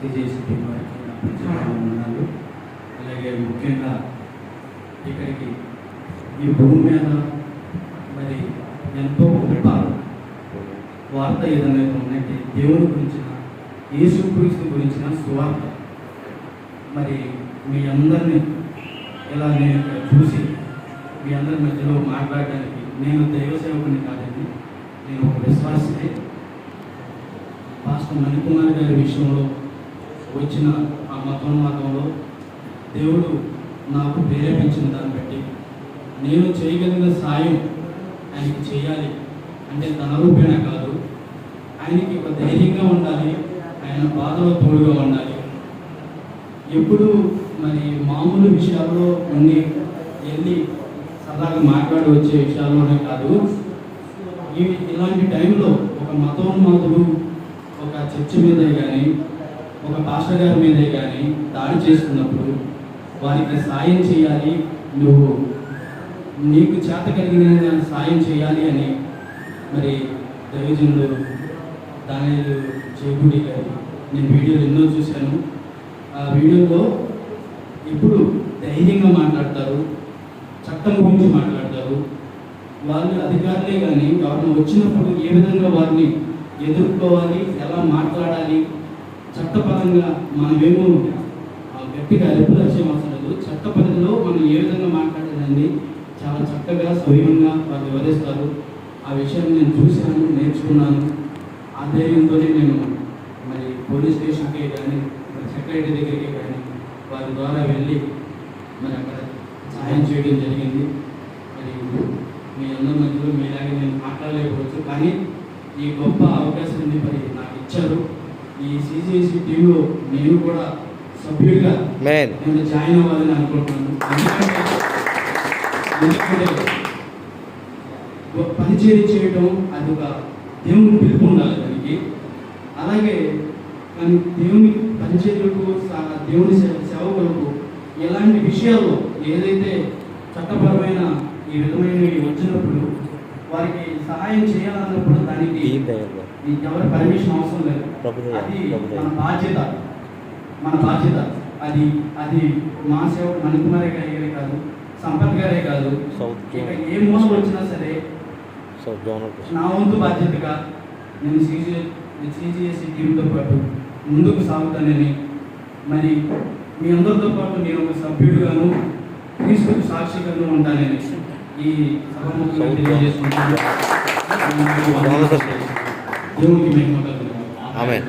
సిజేసిటీ వారికి నా ప్రజలు అలాగే ముఖ్యంగా ఇక్కడికి ఈ భూమి మీద మరి ఎంతో గొప్ప వార్త ఏదైనా ఉందంటే దేవుని గురించిన యేసు క్రీస్తు గురించిన సువార్త. మరి మీ అందరినీ ఇలా నేను చూసి మీ అందరి మధ్యలో మాట్లాడడానికి నేను దైవ సేవకుని కాదండి నేను ఒక విశ్వాసే పాస్టర్ మణికుమార్ గారి విషయంలో వచ్చిన ఆ మతోన్మాదంలో దేవుడు నాకు ప్రేరేపించిన దాన్ని బట్టి నేను చేయగలిగిన సాయం ఆయనకి చేయాలి అంటే ధన రూపేణ కాదు. ఆయనకి ఒక ధైర్యంగా ఉండాలి ఆయన బాధలో తోడుగా ఉండాలి. ఎప్పుడు మరి మామూలు విషయాల్లో ఉండి వెళ్ళి సరదాగా మాట్లాడి వచ్చే విషయాల్లోనే కాదు. ఈ ఇలాంటి టైంలో ఒక మతోన్మాదులు ఒక చర్చ మీదే కానీ ఒక పాస్టర్ గారి మీదే కానీ దాడి చేస్తున్నప్పుడు వారికి సాయం చేయాలి. నువ్వు నీకు చేత కలిగిన సాయం చేయాలి అని మరి దైవజనులు దాని చేకూడి గారి. నేను వీడియోలు ఎన్నో చూశాను. ఆ వీడియోలో ఎప్పుడు ధైర్యంగా మాట్లాడతారు చట్టం గురించి మాట్లాడతారు. వాళ్ళు అధికారులే కానీ గవర్నమెంట్ వచ్చినప్పుడు ఏ విధంగా వారిని ఎదుర్కోవాలి ఎలా మాట్లాడాలి చట్టపరంగా మనమేమో ఆ గట్టిగా అరుపులు వచ్చే అవసరం లేదు. చట్ట పరిధిలో మనం ఏ విధంగా మాట్లాడాలని చాలా చక్కగా సవ్యంగా వాళ్ళు వివరిస్తారు. ఆ విషయాన్ని నేను చూశాను నేర్చుకున్నాను. ఆ ధైర్యంతోనే నేను మరి పోలీస్ స్టేషన్కి కానీ మరి సెక్రటరీ దగ్గరికి కానీ వారి ద్వారా వెళ్ళి మరి అక్కడ సహాయం చేయడం జరిగింది. మరి మీ అందరి మధ్యలో మీలాగే నేను మాట్లాడలేకపోవచ్చు. కానీ ఈ గొప్ప అవకాశాన్ని మరి నాకు ఇచ్చారు. ఈ సిసిఎస్సి టీంలో నేను కూడా సభ్యుడిగా నేను జాయిన్ అవ్వాలని అనుకుంటున్నాను. ఎందుకంటే పరిచయం చేయటం అది ఒక దేవుని పిలుపు ఉండాలి దానికి. అలాగే కానీ దేవుని పరిచర్యలకు సా- దేవుని సేవ- సేవకులకు ఎలాంటి విషయాల్లో ఏదైతే చట్టపరమైన ఈ విధమైనవి వచ్చినప్పుడు వారికి సహాయం చేయాలన్నప్పుడు దానికి ఎవరి పర్మిషన్ అవసరం లేదు. అది. మన బాధ్యత. మన బాధ్యత. అది అది మా సేవకు మణికుమారి గారే కాదు సంపత్ గారే కాదు. ఏ మూలం వచ్చినా సరే. నా వంతు బాధ్యతగా నేను సీజీ సీజీఎస్సీ టీంతో పాటు ముందుకు సాగుతానని మరి మీ అందరితో పాటు నేను ఒక సభ్యుడిగాను క్రీస్తుకు సాక్షిగాను ఉంటానని ఈ సభముఖంగా తెలియజేసుకుంటున్నాను আমেন।